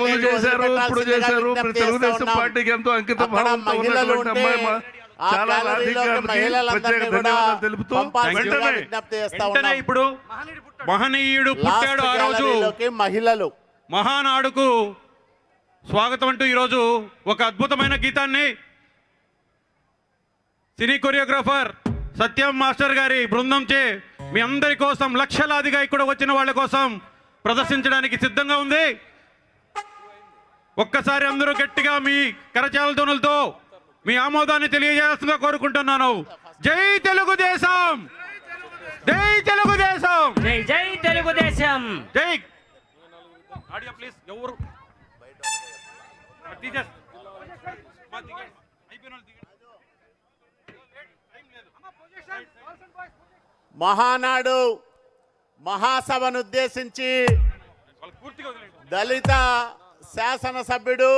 ముందు చేశారు ఇప్పుడు చేశారు తెలుగుదేశం. పార్టీకి ఎంతో అంకిత భావంతో ఉన్నటువంటి అమ్మాయి చాలా ప్రత్యేక ధన్యవాదాలు తెలుపుతూ వెంటనే. ఇప్పుడు మహనీయుడు పుట్టాడు ఆ రోజు మహిళలు మహానాడుకు స్వాగతం అంటూ ఈరోజు ఒక అద్భుతమైన గీతాన్ని సినీ కొరియోగ్రాఫర్ సత్యం మాస్టర్ గారి బృందం చే మీ అందరి కోసం లక్షలాదిగా ఇక్కడ వచ్చిన వాళ్ళ కోసం ప్రదర్శించడానికి సిద్ధంగా ఉంది. ఒక్కసారి అందరూ గట్టిగా మీ కరచాల ధ్వనులతో మీ ఆమోదాన్ని తెలియజేయాల్సిందిగా కోరుకుంటున్నాను. జై తెలుగుదేశం! జై తెలుగుదేశం! జై జై తెలుగుదేశం! జై! ఆడియో ప్లీజ్ ఎవరు. మహానాడు మహాసభను ఉద్దేశించి. దళిత శాసనసభ్యుడు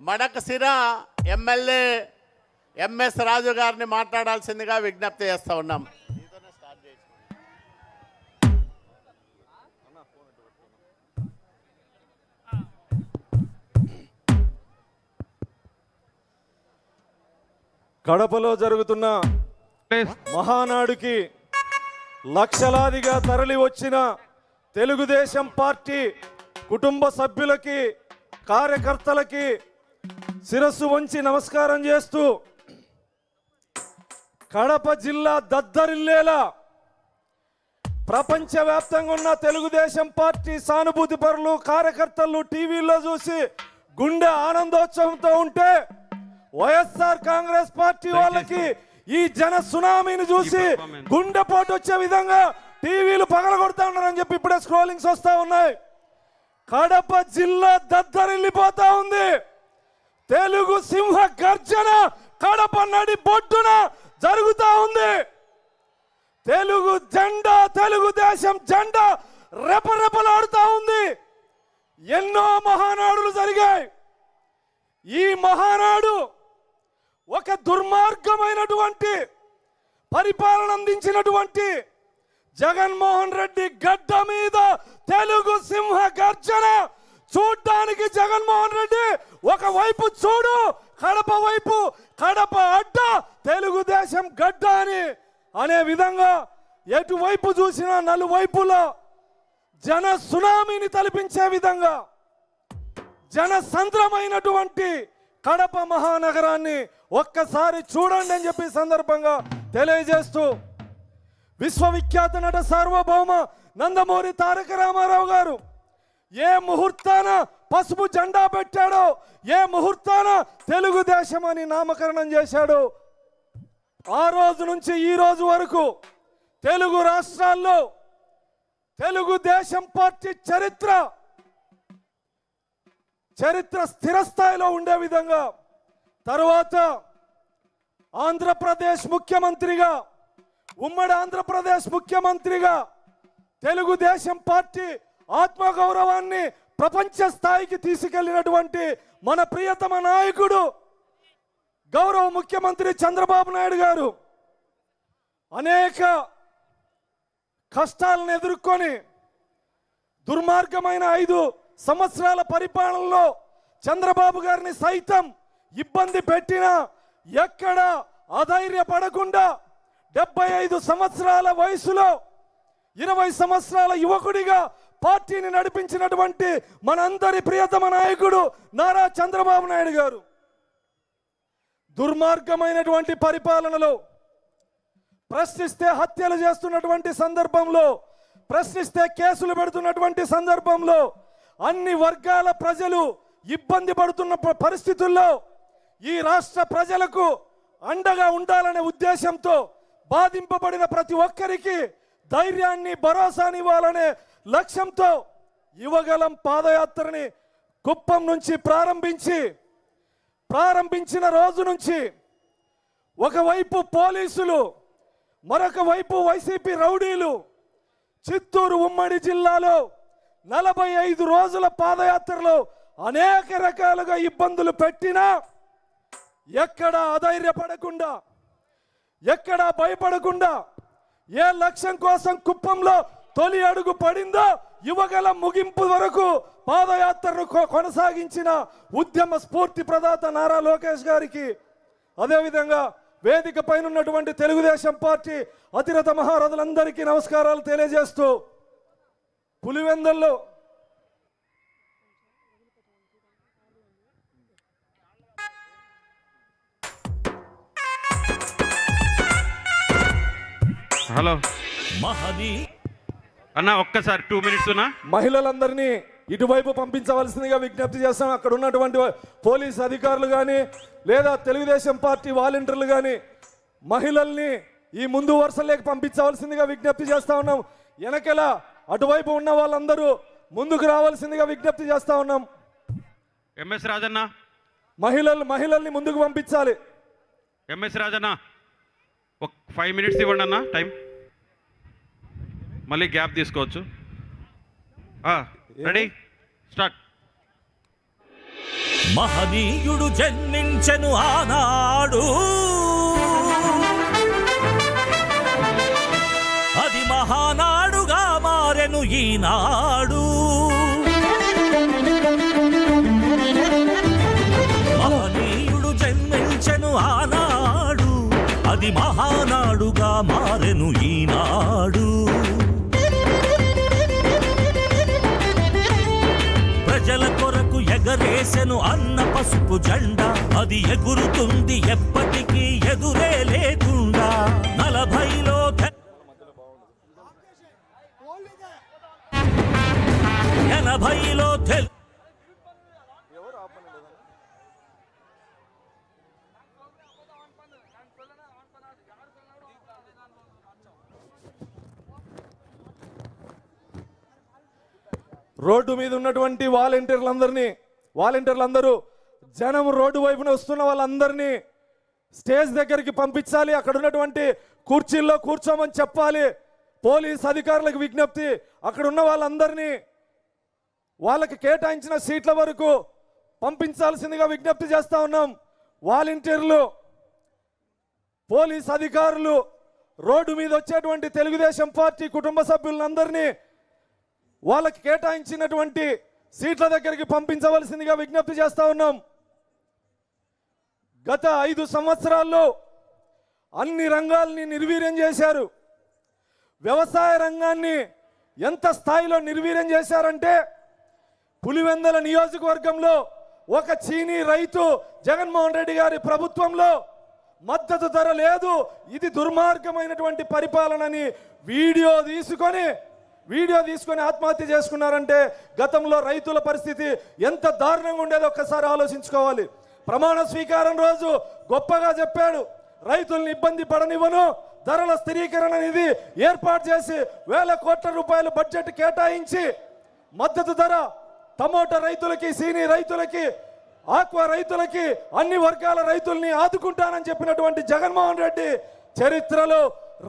మడకసిర ఎమ్మెల్యే ఎంఎస్ రాజు గారిని మాట్లాడాల్సిందిగా విజ్ఞప్తి చేస్తా ఉన్నాం కడపలో జరుగుతున్న మహానాడుకి లక్షలాదిగా తరలి వచ్చిన తెలుగుదేశం పార్టీ కుటుంబ సభ్యులకి కార్యకర్తలకి శిరస్సు వంచి నమస్కారం చేస్తూ కడప జిల్లా దద్దరిల్లేలా ప్రపంచవ్యాప్తంగా ఉన్న తెలుగుదేశం పార్టీ సానుభూతి పరులు కార్యకర్తలు టీవీల్లో చూసి గుండె ఆనందోత్సవంతో ఉంటే వైఎస్ఆర్ కాంగ్రెస్ పార్టీ వాళ్ళకి ఈ జన సునామీని చూసి. గుండెపోటు వచ్చే విధంగా టీవీలు పగలగొడతా ఉన్నారని చెప్పి ఇప్పుడే స్క్రోలింగ్స్ వస్తా ఉన్నాయి. కడప జిల్లా దద్దరిల్లిపోతా ఉంది. తెలుగు సింహ గర్జన కడప నడి బొడ్డున జరుగుతా ఉంది. తెలుగు జెండా తెలుగుదేశం జెండా రెపరెపలాడుతా ఉంది. ఎన్నో మహానాడులు జరిగాయి. ఈ మహానాడు ఒక దుర్మార్గమైనటువంటి పరిపాలన అందించినటువంటి జగన్మోహన్ రెడ్డి గడ్డ మీద తెలుగు సింహ గర్జన. చూడ్డానికి జగన్మోహన్ రెడ్డి ఒక వైపు చూడు కడప వైపు కడప అడ్డ తెలుగుదేశం గడ్డ అని. అనే విధంగా ఎటువైపు చూసినా నలువైపులో జన సునామీని తలపించే విధంగా జన సంద్రమైనటువంటి కడప మహానగరాన్ని ఒక్కసారి చూడండి అని చెప్పి సందర్భంగా తెలియజేస్తూ విశ్వవిఖ్యాత నట సార్వభౌమ నందమూరి తారక రామారావు గారు ఏ ముహూర్తాన పసుపు జెండా పెట్టాడో ఏ ముహూర్తాన తెలుగుదేశం అని నామకరణం చేశాడో ఆ రోజు నుంచి ఈ రోజు వరకు తెలుగు రాష్ట్రాల్లో తెలుగుదేశం పార్టీ చరిత్ర చరిత్ర స్థిరస్థాయిలో ఉండే విధంగా తరువాత ఆంధ్రప్రదేశ్ ముఖ్యమంత్రిగా ఉమ్మడి ఆంధ్రప్రదేశ్ ముఖ్యమంత్రిగా తెలుగుదేశం పార్టీ ఆత్మగౌరవాన్ని ప్రపంచ స్థాయికి తీసుకెళ్ళినటువంటి మన ప్రియతమ నాయకుడు గౌరవ ముఖ్యమంత్రి చంద్రబాబు నాయుడు గారు అనేక కష్టాలను ఎదుర్కొని దుర్మార్గమైన ఐదు సంవత్సరాల పరిపాలనలో చంద్రబాబు గారిని సైతం ఇబ్బంది పెట్టినా ఎక్కడ అధైర్యపడకుండా డెబ్బై ఐదు సంవత్సరాల వయసులో ఇరవై సంవత్సరాల యువకుడిగా పార్టీని నడిపించినటువంటి మనందరి ప్రియతమ నాయకుడు నారా చంద్రబాబు నాయుడు గారు. దుర్మార్గమైనటువంటి పరిపాలనలో ప్రశ్నిస్తే హత్యలు చేస్తున్నటువంటి సందర్భంలో ప్రశ్నిస్తే కేసులు పెడుతున్నటువంటి సందర్భంలో అన్ని వర్గాల ప్రజలు ఇబ్బంది పడుతున్న పరిస్థితుల్లో ఈ రాష్ట్ర ప్రజలకు అండగా ఉండాలనే ఉద్దేశంతో బాధింపబడిన ప్రతి ఒక్కరికి ధైర్యాన్ని భరోసాని ఇవ్వాలనే లక్ష్యంతో యువగలం పాదయాత్రని కుప్పం నుంచి ప్రారంభించి ప్రారంభించిన రోజు నుంచి ఒకవైపు పోలీసులు మరొక వైపు వైసీపీ రౌడీలు చిత్తూరు ఉమ్మడి జిల్లాలో నలభై ఐదు రోజుల పాదయాత్రలో అనేక రకాలుగా ఇబ్బందులు పెట్టినా ఎక్కడ అధైర్యపడకుండా ఎక్కడ భయపడకుండా ఏ లక్ష్యం కోసం కుప్పంలో తొలి అడుగు పడిందో యువగల ముగింపు వరకు పాదయాత్రను కొనసాగించిన ఉద్యమ స్ఫూర్తి ప్రదాత నారా లోకేష్ గారికి అదేవిధంగా వేదిక పైన ఉన్నటువంటి తెలుగుదేశం పార్టీ అతిరథ మహారథులందరికీ నమస్కారాలు తెలియజేస్తూ పులివెందల్లో హలో. మహనీ. అన్న ఒక్కసారి టూ మినిట్స్ ఉన్నా? మహిళలందరినీ ఇటువైపు పంపించవలసిందిగా విజ్ఞప్తి చేస్తాం. అక్కడ ఉన్నటువంటి పోలీస్ అధికారులు కానీ లేదా తెలుగుదేశం పార్టీ వాలంటీర్లు కానీ మహిళల్ని ఈ ముందు వరుసలోకి పంపించవలసిందిగా విజ్ఞప్తి చేస్తా ఉన్నాం. వెనకెల అటువైపు ఉన్న వాళ్ళందరూ ముందుకు రావాల్సిందిగా విజ్ఞప్తి చేస్తా ఉన్నాం. ఎంఎస్ రాజన్న. మహిళలు మహిళల్ని ముందుకు పంపించాలి. ఎంఎస్ రాజన్న ఒక ఫైవ్ మినిట్స్ ఇవ్వండి అన్న టైం మళ్ళీ గ్యాప్ తీసుకోవచ్చు. రెడీ స్టార్ట్ మహనీయుడు జన్మించెను ఆనాడు. మారెను ఈనాడు. మహనీయుడు జన్మించెను ఆనాడు. అది మహానాడుగా మారెను ఈనాడు. ప్రజల కొరకు ఎగరేసెను అన్న పసుపు జెండా. అది ఎగురుతుంది ఎప్పటికీ ఎదురే లేకుండా ఎనభైలో తెలు రోడ్డు మీద ఉన్నటువంటి వాలంటీర్లందరినీ వాలంటీర్లందరూ జనం రోడ్డు వైపున వస్తున్న వాళ్ళందరినీ స్టేజ్ దగ్గరికి పంపించాలి. అక్కడ ఉన్నటువంటి కుర్చీల్లో కూర్చోమని చెప్పాలి. పోలీస్ అధికారులకు విజ్ఞప్తి అక్కడ ఉన్న వాళ్ళందరినీ వాళ్ళకి కేటాయించిన సీట్ల వరకు పంపించాల్సిందిగా విజ్ఞప్తి చేస్తా ఉన్నాం. వాలంటీర్లు పోలీస్ అధికారులు రోడ్డు మీద వచ్చేటువంటి తెలుగుదేశం పార్టీ కుటుంబ సభ్యులందరినీ వాళ్ళకి కేటాయించినటువంటి సీట్ల దగ్గరికి పంపించవలసిందిగా విజ్ఞప్తి చేస్తా ఉన్నాం. గత ఐదు సంవత్సరాల్లో అన్ని రంగాల్ని నిర్వీర్యం చేశారు. వ్యవసాయ రంగాన్ని ఎంత స్థాయిలో నిర్వీర్యం చేశారంటే పులివెందల నియోజకవర్గంలో ఒక చీనీ రైతు జగన్మోహన్ రెడ్డి గారి ప్రభుత్వంలో మద్దతు ధర లేదు. ఇది దుర్మార్గమైనటువంటి పరిపాలనని వీడియో తీసుకొని వీడియో తీసుకొని ఆత్మహత్య చేసుకున్నారంటే గతంలో రైతుల పరిస్థితి ఎంత దారుణంగా ఉండేదో ఒక్కసారి ఆలోచించుకోవాలి. ప్రమాణ స్వీకారం రోజు గొప్పగా చెప్పాడు. రైతుల్ని ఇబ్బంది పడనివ్వను. ధరల స్థిరీకరణ నిధి ఏర్పాటు చేసి వేల కోట్ల రూపాయలు బడ్జెట్ కేటాయించి మద్దతు ధర టమోటా రైతులకి సీని రైతులకి ఆక్వా రైతులకి అన్ని వర్గాల రైతుల్ని ఆదుకుంటానని చెప్పినటువంటి జగన్మోహన్ రెడ్డి చరిత్రలో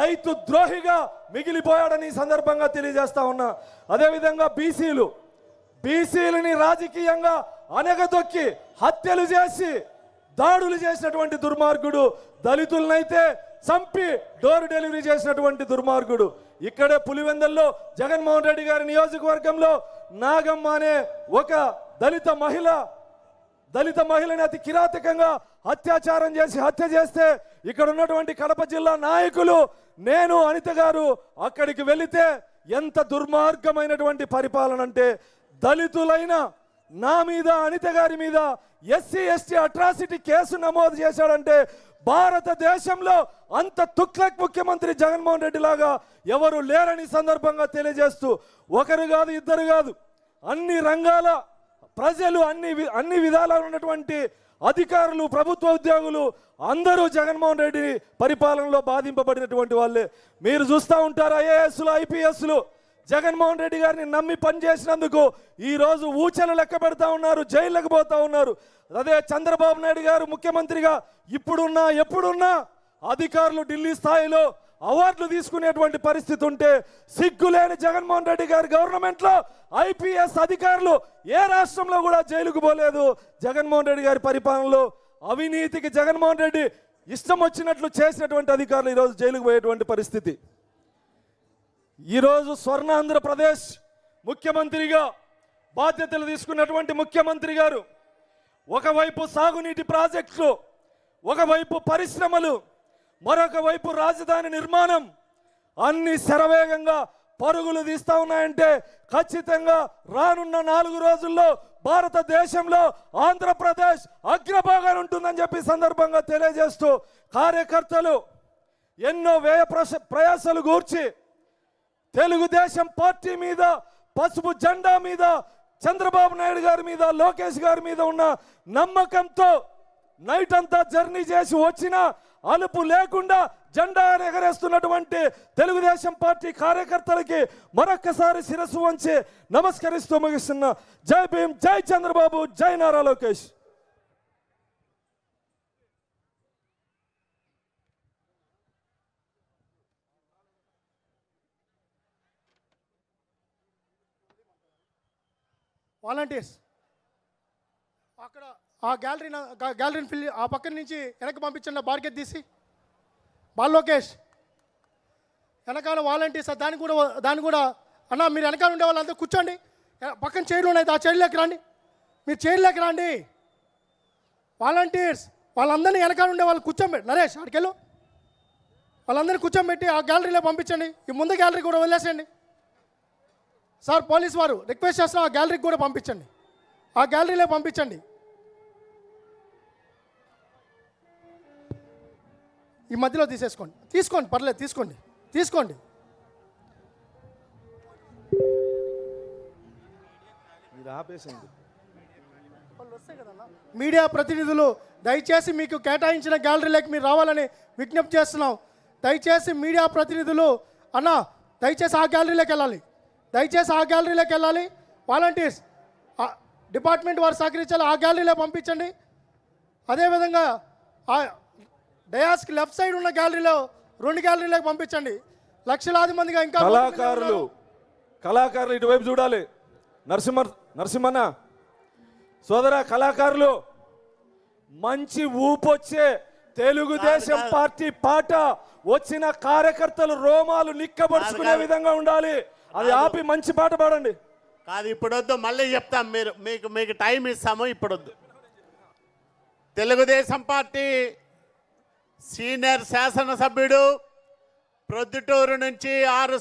రైతు ద్రోహిగా మిగిలిపోయాడని సందర్భంగా తెలియజేస్తా ఉన్నా. అదేవిధంగా బీసీలు బీసీలని రాజకీయంగా అనగదొక్కి హత్యలు చేసి దాడులు చేసినటువంటి దుర్మార్గుడు దళితులనైతే చంపి డోర్ డెలివరీ చేసినటువంటి దుర్మార్గుడు. ఇక్కడే పులివెందల్లో జగన్మోహన్ రెడ్డి గారి నియోజకవర్గంలో నాగమ్మ అనే ఒక దళిత మహిళ దళిత మహిళని అతి కిరాతకంగా అత్యాచారం చేసి హత్య చేస్తే ఇక్కడ ఉన్నటువంటి కడప జిల్లా నాయకులు నేను అనిత గారు అక్కడికి వెళితే ఎంత దుర్మార్గమైనటువంటి పరిపాలన అంటే దళితులైన నా మీద అనిత గారి మీద ఎస్సీ ఎస్టీ అట్రాసిటీ కేసు నమోదు చేశాడంటే భారతదేశంలో అంత తుక్లక్ ముఖ్యమంత్రి జగన్మోహన్ రెడ్డి లాగా ఎవరు లేరని సందర్భంగా తెలియజేస్తూ ఒకరు కాదు ఇద్దరు కాదు అన్ని రంగాల ప్రజలు అన్ని వి- అన్ని విధాల ఉన్నటువంటి అధికారులు ప్రభుత్వ ఉద్యోగులు అందరూ జగన్మోహన్ రెడ్డి పరిపాలనలో బాధింపబడినటువంటి వాళ్ళే. మీరు చూస్తూ ఉంటారు ఐఏఎస్లు ఐపీఎస్లు. జగన్మోహన్ రెడ్డి గారిని నమ్మి పనిచేసినందుకు ఈ రోజు ఊచలు లెక్క పెడతా ఉన్నారు జైళ్ళకు పోతా ఉన్నారు. అదే చంద్రబాబు నాయుడు గారు ముఖ్యమంత్రిగా ఇప్పుడున్నా ఎప్పుడున్నా అధికారులు ఢిల్లీ స్థాయిలో అవార్డులు తీసుకునేటువంటి పరిస్థితి ఉంటే సిగ్గులేని జగన్మోహన్ రెడ్డి గారి గవర్నమెంట్లో ఐపీఎస్ అధికారులు ఏ రాష్ట్రంలో కూడా జైలుకు పోలేదు. జగన్మోహన్ రెడ్డి గారి పరిపాలనలో అవినీతికి జగన్మోహన్ రెడ్డి ఇష్టం వచ్చినట్లు చేసినటువంటి అధికారులు ఈరోజు జైలుకు పోయేటువంటి పరిస్థితి. ఈరోజు స్వర్ణ ఆంధ్రప్రదేశ్ ముఖ్యమంత్రిగా బాధ్యతలు తీసుకున్నటువంటి ముఖ్యమంత్రి గారు ఒకవైపు సాగునీటి ప్రాజెక్టులు ఒకవైపు పరిశ్రమలు మరొక వైపు రాజధాని నిర్మాణం అన్ని శరవేగంగా పరుగులు తీస్తా ఉన్నాయంటే ఖచ్చితంగా రానున్న నాలుగు రోజుల్లో భారతదేశంలో ఆంధ్రప్రదేశ్ అగ్రభాగాన్ని ఉంటుందని చెప్పి సందర్భంగా తెలియజేస్తూ కార్యకర్తలు ఎన్నో వ్యయ ప్రయాసాలు గూర్చి తెలుగుదేశం పార్టీ మీద పసుపు జెండా మీద చంద్రబాబు నాయుడు గారి మీద లోకేష్ గారి మీద ఉన్న నమ్మకంతో నైట్ అంతా జర్నీ చేసి వచ్చిన అలుపు లేకుండా జెండా ఎగరేస్తున్నటువంటి తెలుగుదేశం పార్టీ కార్యకర్తలకి మరొక్కసారి శిరస్సు వంచి నమస్కరిస్తూ ముగిస్తున్న జై భీమ్ జై చంద్రబాబు జై నారా లోకేష్. వాలంటీర్స్ అక్కడ ఆ గ్యాలరీ గ్యాలరీని ఫిల్ ఆ పక్కన నుంచి వెనక్కి పంపించండి ఆ బార్గెట్ తీసి. బాల్ లోకేష్ వెనకాల వాలంటీర్స్ దాన్ని కూడా దాన్ని కూడా అన్న మీరు వెనకాల ఉండే వాళ్ళంతా కూర్చోండి. పక్కన చైర్లు ఉన్నాయి ఆ చైర్లోకి రండి. మీరు చైర్లోకి రండి. వాలంటీర్స్ వాళ్ళందరినీ వెనకాల ఉండే వాళ్ళు కూర్చోబెట్టి నరేష్ అక్కడికెళ్ళు వాళ్ళందరినీ కూర్చోబెట్టి ఆ గ్యాలరీలో పంపించండి. ఈ ముందు గ్యాలరీ కూడా వదిలేసేయండి. సార్ పోలీస్ వారు రిక్వెస్ట్ చేస్తున్నా ఆ గ్యాలరీకి కూడా పంపించండి. ఆ గ్యాలరీలో పంపించండి. ఈ మధ్యలో తీసేసుకోండి. తీసుకోండి పర్లేదు తీసుకోండి. తీసుకోండి. మీడియా ప్రతినిధులు దయచేసి మీకు కేటాయించిన గ్యాలరీలోకి మీరు రావాలని విజ్ఞప్తి చేస్తున్నాం. దయచేసి మీడియా ప్రతినిధులు అన్న దయచేసి ఆ గ్యాలరీలోకి వెళ్ళాలి. దయచేసి ఆ గ్యాలరీలోకి వెళ్ళాలి. వాలంటీర్స్ డిపార్ట్మెంట్ వారు సహకరించాలి. ఆ గ్యాలరీలో పంపించండి. అదేవిధంగా ఆ డయాస్కి లెఫ్ట్ సైడ్ ఉన్న గ్యాలరీలో రెండు గ్యాలరీలకు పంపించండి. లక్షలాది మందిగా ఇంకా కళాకారులు కళాకారులు ఇటువైపు చూడాలి. నరసింహ నరసింహన్న సోదర కళాకారులు మంచి ఊపొచ్చే తెలుగుదేశం. పార్టీ పాట వచ్చిన కార్యకర్తలు రోమాలు నిక్కబడుచుకునే. విధంగా ఉండాలి. అది. ఆపి మంచి పాట పాడండి. కాదు ఇప్పుడు వద్దు మళ్ళీ చెప్తాం మీరు. మీకు మీకు టైం ఇస్తాము ఇప్పుడు వద్దు తెలుగుదేశం పార్టీ సీనియర్ శాసనసభ్యుడు ప్రొద్దుటూరు నుంచి ఆరు